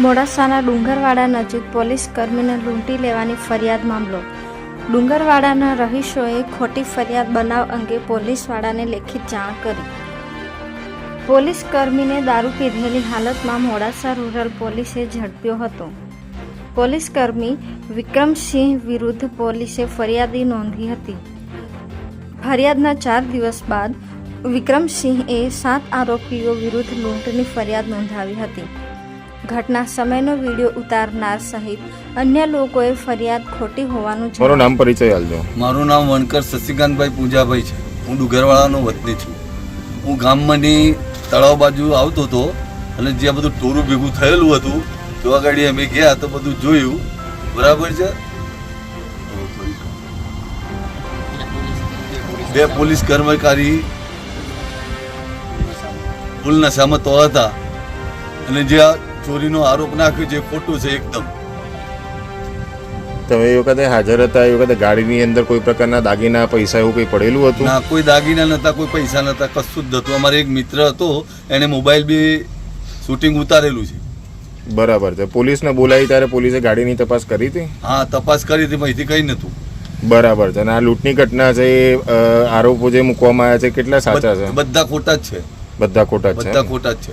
મોડાસાના ડુંગરવાડા નજીક પોલીસ કર્મીને લૂંટી લેવાની ફરિયાદ મામલો. ડુંગરવાડાના રહીશોએ ખોટી ફરિયાદ બનાવ અંગે પોલીસવાળાને લેખિત જાણ કરી. પોલીસ કર્મીને દારૂ પીધેલી હાલતમાં મોડાસા રૂરલ પોલીસે ઝડપ્યો હતો. પોલીસ કર્મી વિક્રમસિંહ વિરુદ્ધ પોલીસે ફરિયાદી નોંધી હતી. ફરિયાદના ચાર દિવસ બાદ વિક્રમસિંહે સાત આરોપીઓ વિરુદ્ધ લૂંટની ફરિયાદ નોંધાવી હતી. ઘટના સમયનો વીડિયો ઉતારનાર સહિત અન્ય લોકોએ ફરિયાદ ખોટી હોવાનું મારું નામ પરિચય આલજો. મારું નામ વણકર શશિકાંતભાઈ પૂજાભાઈ છે. હું ડુગરવાળાનો વતની છું. હું ગામમાંની તળાવ બાજુ આવતો હતો અને જ્યાં બધું ટોરું ભેગું થયેલું હતું તો આગળ અમે ગયા તો બધું જોયું. બરાબર છે? બે પોલીસ કર્મચારી ફૂલ નશામાં તો હતા. અને જે આ ચોરીનો આરોપ નાખ્યો છે ખોટું છે એકદમ. તમે એ વખતે હાજર હતા એ વખતે ગાડીની અંદર કોઈ પ્રકારના દાગીના પૈસા એવું કંઈ પડેલું હતું? ના કોઈ દાગીના નતા કોઈ પૈસા નતા કશું જ નતું અમારે એક મિત્ર હતો એને મોબાઈલ બી શૂટિંગ ઉતારેલું છે. બરાબર છે. પોલીસને બોલાવી ત્યારે પોલીસે ગાડીની તપાસ કરી હતી? હા તપાસ કરી હતી માહિતી કંઈ નતું બરાબર છે. અને આ લૂંટની ઘટના છે એ આરોપો જે મૂકવામાં આવ્યા છે કેટલા સાચા છે? બધા ખોટા જ છે. બધા ખોટા જ છે બધા ખોટા જ છે.